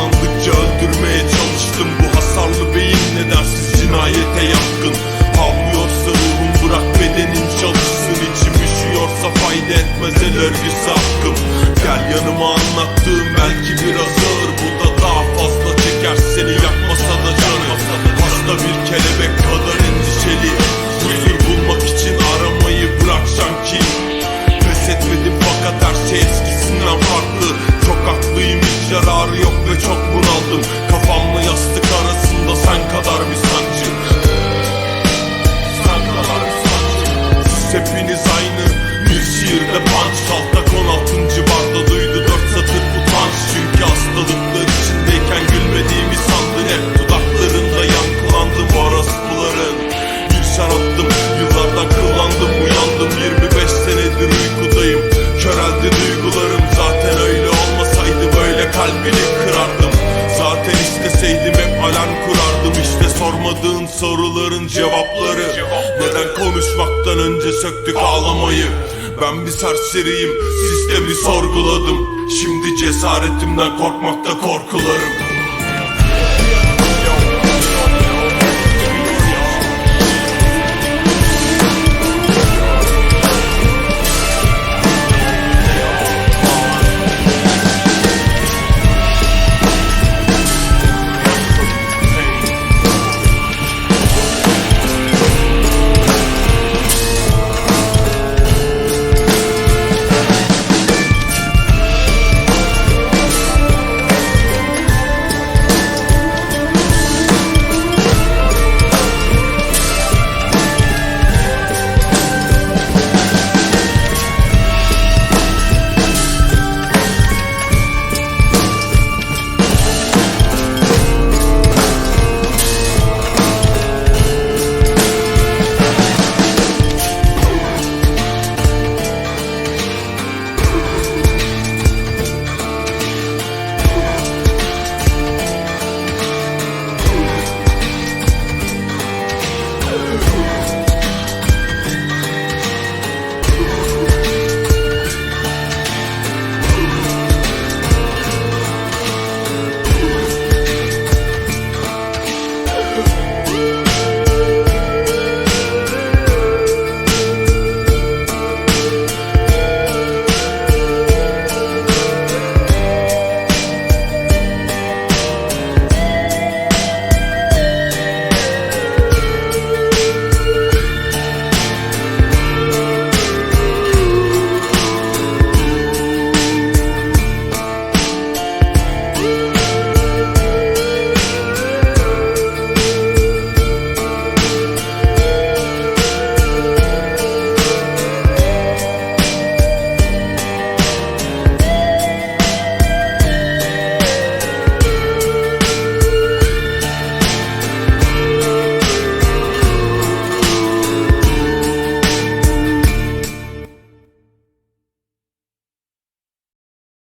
Canlandıkça öldürmeye çalıştım. Bu hasarlı beyin ne dersiz cinayete yatkın. Havlıyorsa ruhum bırak bedenin çalışsın. İçim üşüyorsa fayda etmez el örgüsü hakkım. Gel yanıma anlattığım belki biraz ağır. Bu da Alarm kurardım işte sormadığın soruların cevapları. Neden konuşmaktan önce söktük ağlamayı? Ben bir serseriyim sistemi sorguladım. Şimdi cesaretimden korkmakta korkularım.